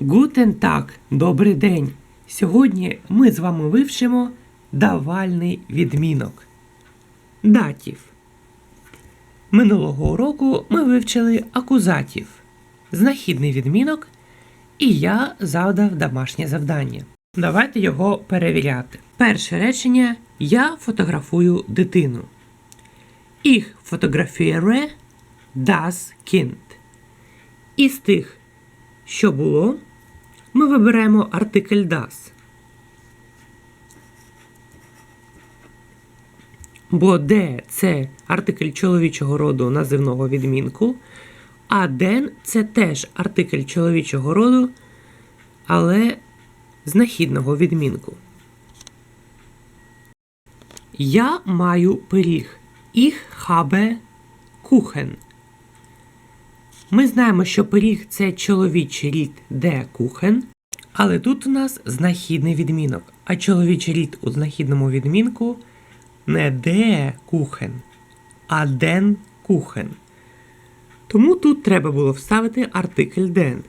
Гутен так, добрий день. Сьогодні ми з вами вивчимо давальний відмінок. Датів. Минулого уроку ми вивчили акузатів, знахідний відмінок, і я завдав домашнє завдання. Давайте його перевіряти. Перше речення Я фотографую дитину. Ich fotografiere das Kind. Із тих, що було, ми вибираємо артикль das. Бо де це артикль чоловічого роду називного відмінку, а ден це теж артикль чоловічого роду, але знахідного відмінку. Я маю пиріг. Ich habe Kuchen. Ми знаємо, що пиріг це чоловічий рід де кухен, але тут у нас знахідний відмінок. А чоловічий рід у знахідному відмінку не де кухен, а ден кухен. Тому тут треба було вставити артикль ден.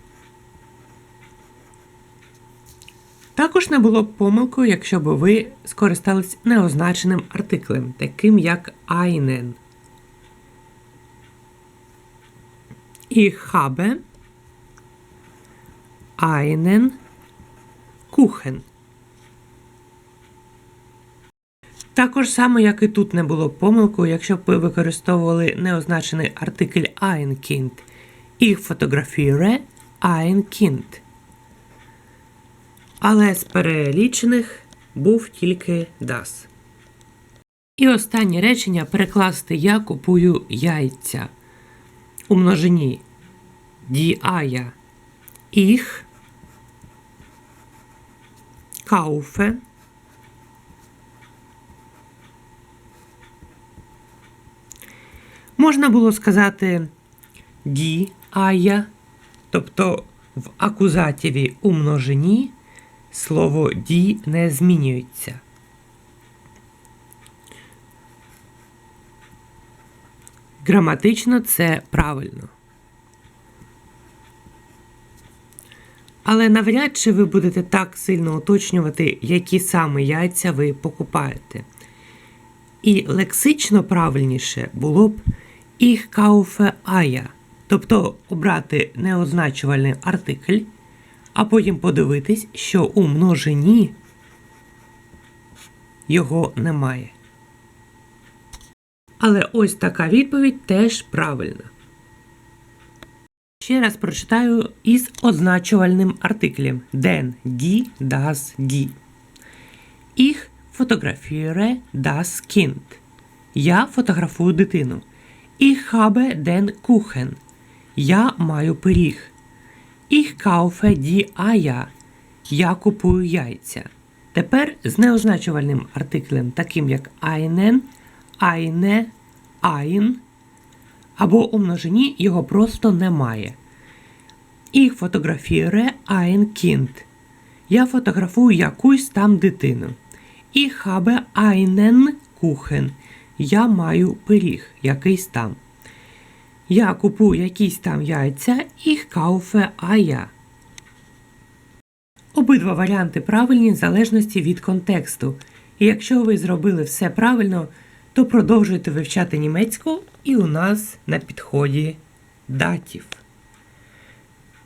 Також не було б помилкою, якщо б ви скористались неозначеним артиклем, таким як einen. Ich habe einen Kuchen. Також само, як і тут не було б помилкою, якщо б ви використовували неозначений артикль ein Kind. Ich fotografiere ein Kind. Але з перелічених був тільки das. І останнє речення перекласти Я купую яйця. У множині Eier. Ich kaufe Можна було сказати Eier, тобто в акузативі у множині слово die не змінюється. Граматично це правильно. Але навряд чи ви будете так сильно уточнювати, які саме яйця ви покупаєте. І лексично правильніше було б «Ich kaufe Eier», тобто обрати неозначувальний артикль, а потім подивитись, що у множині його немає. Але ось така відповідь теж правильна. Ще раз прочитаю із означувальним артиклем den, die, das, die. Ich fotografiere das Kind. Я фотографую дитину. Ich habe den Kuchen. Я маю пиріг. Ich kaufe die Eier. Я купую яйця. Тепер з неозначувальним артиклем, таким як einen, eine, ein, або у множині його просто немає. Ich fotografiere ein Kind. Я фотографую якусь там дитину. Ich habe einen Kuchen. Я маю пиріг якийсь там. Я купую якісь там яйця Ich kaufe Eier. Обидва варіанти правильні в залежності від контексту. І якщо ви зробили все правильно, то продовжуйте вивчати німецьку, і у нас на підході датів.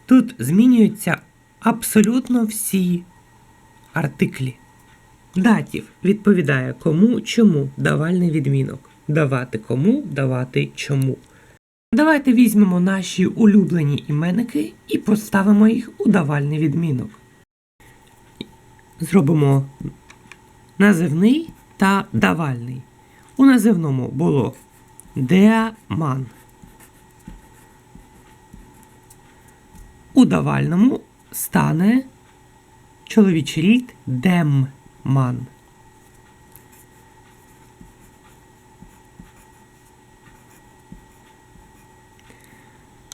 Тут змінюються абсолютно всі артиклі. Датів відповідає кому, чому, давальний відмінок. Давати кому, давати чому. Давайте візьмемо наші улюблені іменники і поставимо їх у давальний відмінок. Зробимо називний та давальний. У називному було деаман. У давальному стане чоловічий рід демман.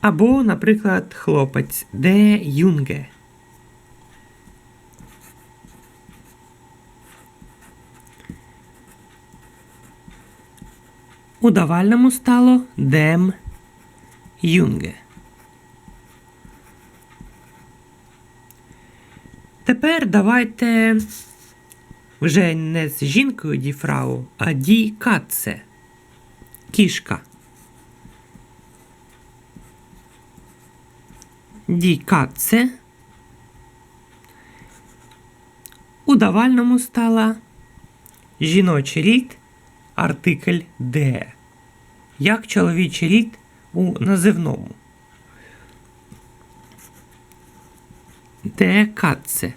Або, наприклад, хлопець де юнге. У давальному стало дем юнге. Тепер давайте вже не з жінкою діфрау, а ді катце. Кішка. Ді катце. У давальному стала жіночий рід, артикль де. Як чоловічий рід у називному. Де катце.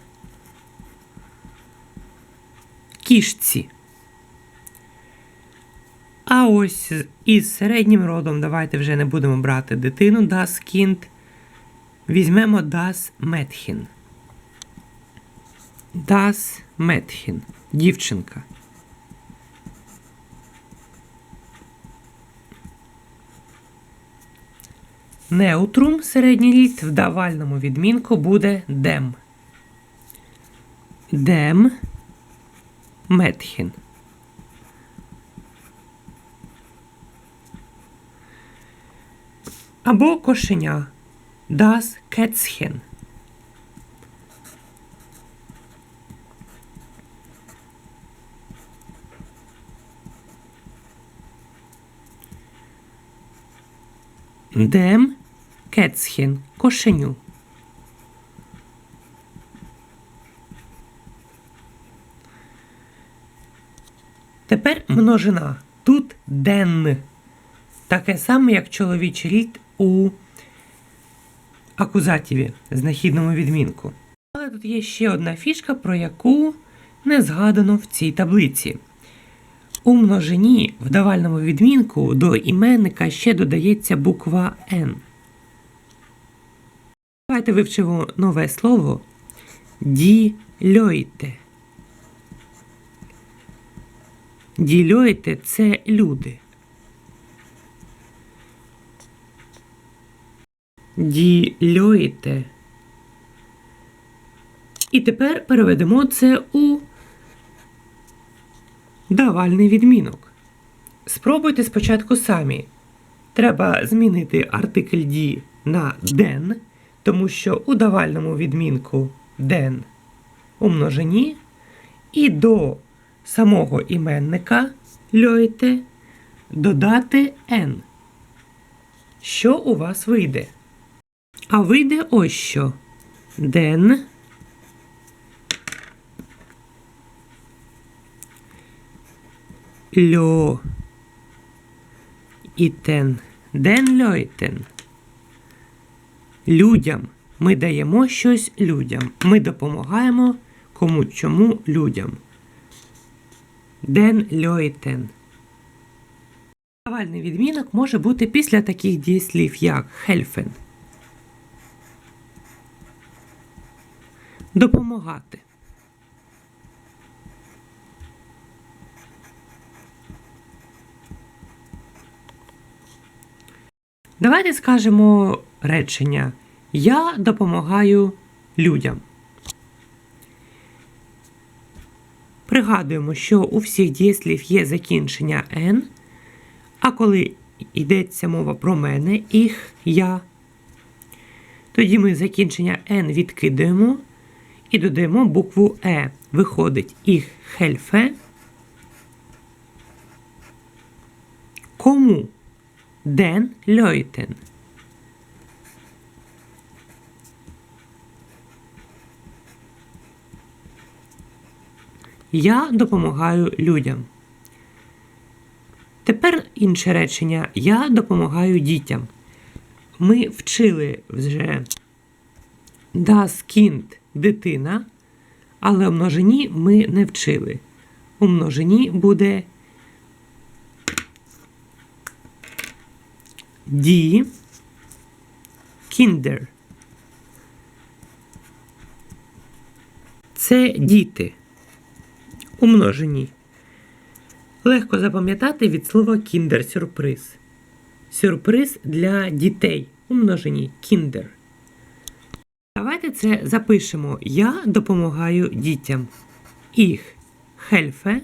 Кішці. А ось із середнім родом давайте вже не будемо брати дитину das Kind. Візьмемо das Mädchen. Das Mädchen. Дівчинка. Неутрум середній рід в давальному відмінку буде dem. Dem Mädchen. Або кошеня. Das Kätzchen. Dem Kätzchen. Кошеню. Тепер множина. Тут ден. Таке саме, як чоловічий рід у акузативі, знахідному відмінку. Але тут є ще одна фішка, про яку не згадано в цій таблиці. У множині в давальному відмінку до іменника ще додається буква N. Давайте вивчимо нове слово дільойте. Дільойте це люди. Дільойте. І тепер переведемо це у давальний відмінок. Спробуйте спочатку самі. Треба змінити артикль ді на ден, тому що у давальному відмінку ден у множині, і до самого іменника льойте додати n. Що у вас вийде? А вийде ось що. Ден. Льо. Ітен. Ден льойтен. Людям. Ми даємо щось людям. Ми допомагаємо кому чому людям. Ден льойтен. Давальний відмінок може бути після таких дієслів, як helfen. Допомагати. Давайте скажемо речення Я допомагаю людям. Пригадуємо, що у всіх дієслів є закінчення N, а коли йдеться мова про мене, їх, я, тоді ми закінчення N відкидаємо і додаємо букву Е. Виходить їх хельфе. Кому? Den Leuten. Я допомагаю людям. Тепер інше речення. Я допомагаю дітям. Ми вчили вже das Kind дитина, але у множині ми не вчили. У множині буде Die Kinder. Це діти. У. Легко запам'ятати від слова кіндер сюрприз. Для дітей у множині кіндер. Давайте це запишемо. Я допомагаю дітям. Ich helfe.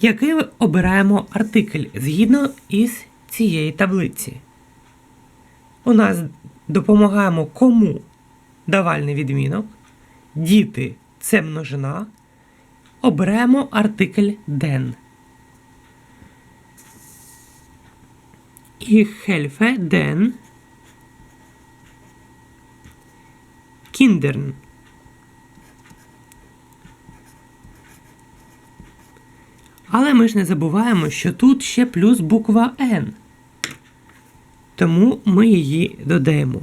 Який обираємо артикль згідно із цієї таблиці. У нас допомагаємо кому давальний відмінок. Діти це множина. Оберемо артикль den. Ich helfe den Kindern. Але ми ж не забуваємо, що тут ще плюс буква N. Тому ми її додаємо.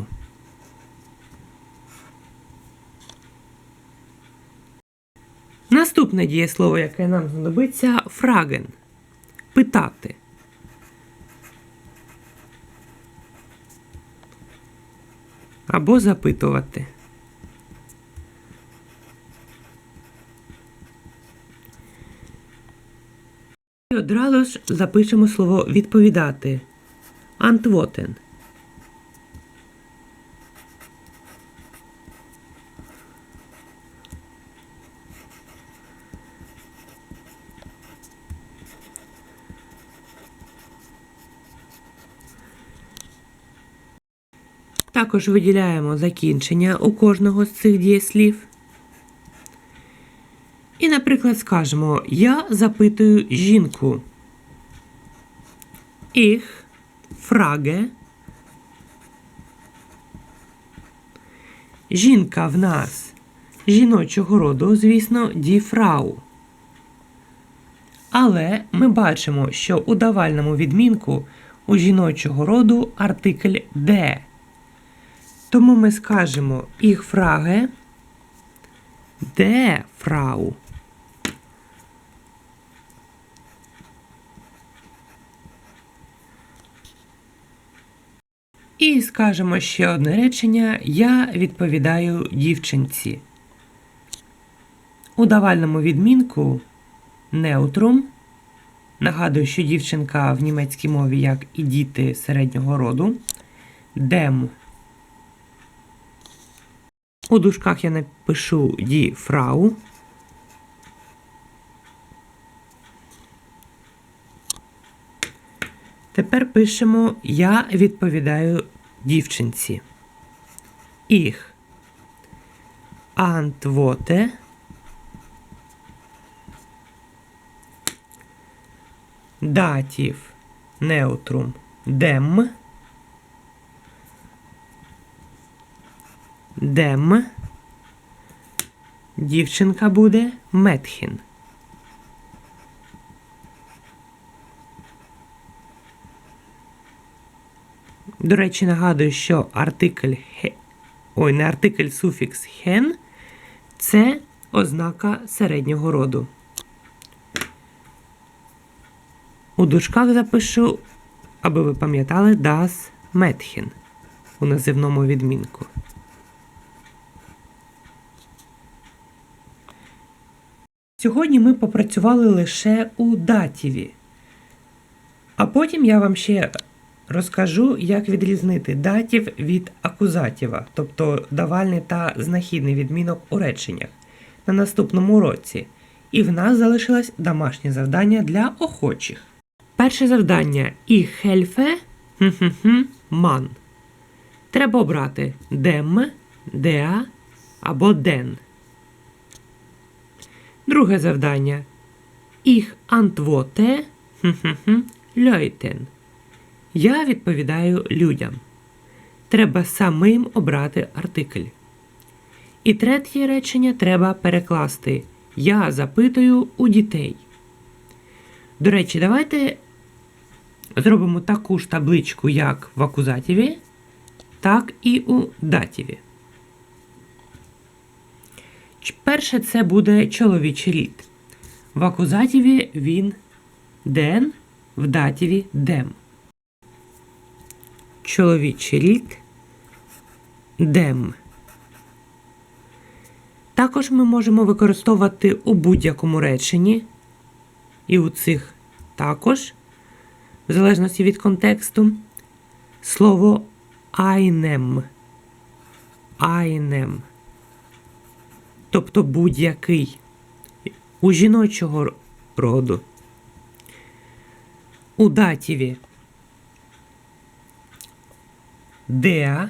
Наступне дієслово, яке нам знадобиться фраген. Питати. Або запитувати. І одразу ж запишемо слово відповідати. Антвотен. Також виділяємо закінчення у кожного з цих дієслів. І, наприклад, скажемо: Я запитую жінку. Ich frage. Жінка в нас жіночого роду, звісно, Frau. Але ми бачимо, що у давальному відмінку у жіночого роду артикль де. Тому ми скажемо Ich frage де Frau. І скажемо ще одне речення. Я відповідаю дівчинці. У давальному відмінку неутрум. Нагадую, що дівчинка в німецькій мові, як і діти середнього роду. Дем. У дужках я напишу die Frau. Тепер пишемо Я відповідаю дівчинці. Ich antworte датів неутрум dem dem дівчинка буде Метхін. До речі, нагадую, що артикль хе... ой, не артикль суфікс хен це ознака середнього роду. У дужках запишу, аби ви пам'ятали das Mädchen у називному відмінку. Сьогодні ми попрацювали лише у датіві. А потім я вам ще розкажу, як відрізнити датів від акузатіва, тобто давальний та знахідний відмінок у реченнях на наступному уроці. І в нас залишилось домашнє завдання для охочих. Перше завдання і хельфе ман. Треба обрати дем, деа або ден. Друге завдання. Ich antworte Leuten. Я відповідаю людям. Треба самим обрати артикль. І третє речення треба перекласти. Я запитую у дітей. До речі, давайте зробимо таку ж табличку, як в акузатіві, так і у датіві. Перше це буде чоловічий рід. В акузатіві він ден, в датіві дем. Чоловічий рід дем. Також ми можемо використовувати у будь-якому реченні, і у цих також, в залежності від контексту, слово einem. Einem. Тобто будь-який у жіночого роду. У датіві der.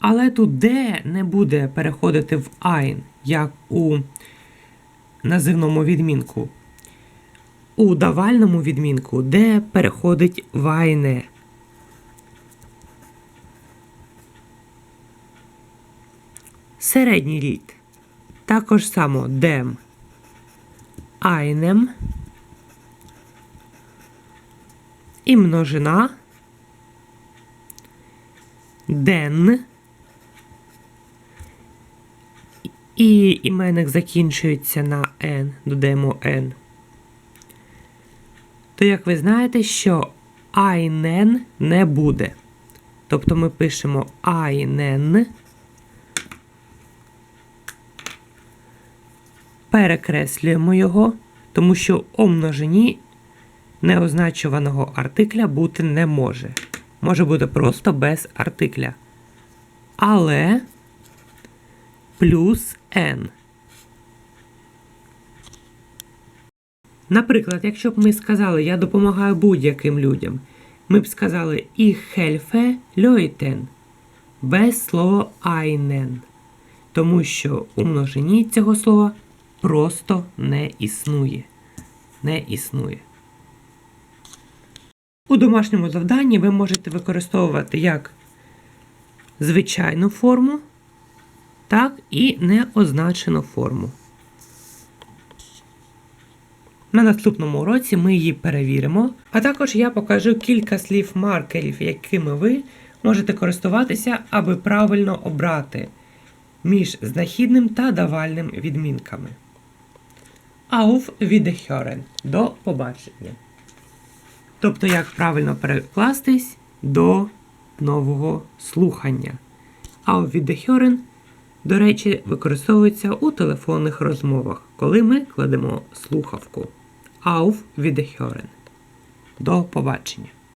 Але тут де не буде переходити в ein, як у називному відмінку. У давальному відмінку де переходить в eine. Середній рід. Також само dem. Einem. І множина. Den. І іменник закінчується на n, додаємо n. То як ви знаєте, що einen не буде. Тобто ми пишемо einen. Перекреслюємо його, тому що у множині неозначуваного артикля бути не може. Може бути просто без артикля. Але плюс n. Наприклад, якщо б ми сказали Я допомагаю будь-яким людям, ми б сказали Ich helfe Leuten без слова einen. Тому що у множині цього слова просто не існує. Не існує. У домашньому завданні ви можете використовувати як звичайну форму, так і неозначену форму. На наступному уроці ми її перевіримо, а також я покажу кілька слів маркерів, якими ви можете користуватися, аби правильно обрати між знахідним та давальним відмінками. Auf Wiederhören. До побачення. Тобто, як правильно перекластись до нового слухання. Auf Wiederhören, до речі, використовується у телефонних розмовах, коли ми кладемо слухавку. Auf Wiederhören. До побачення.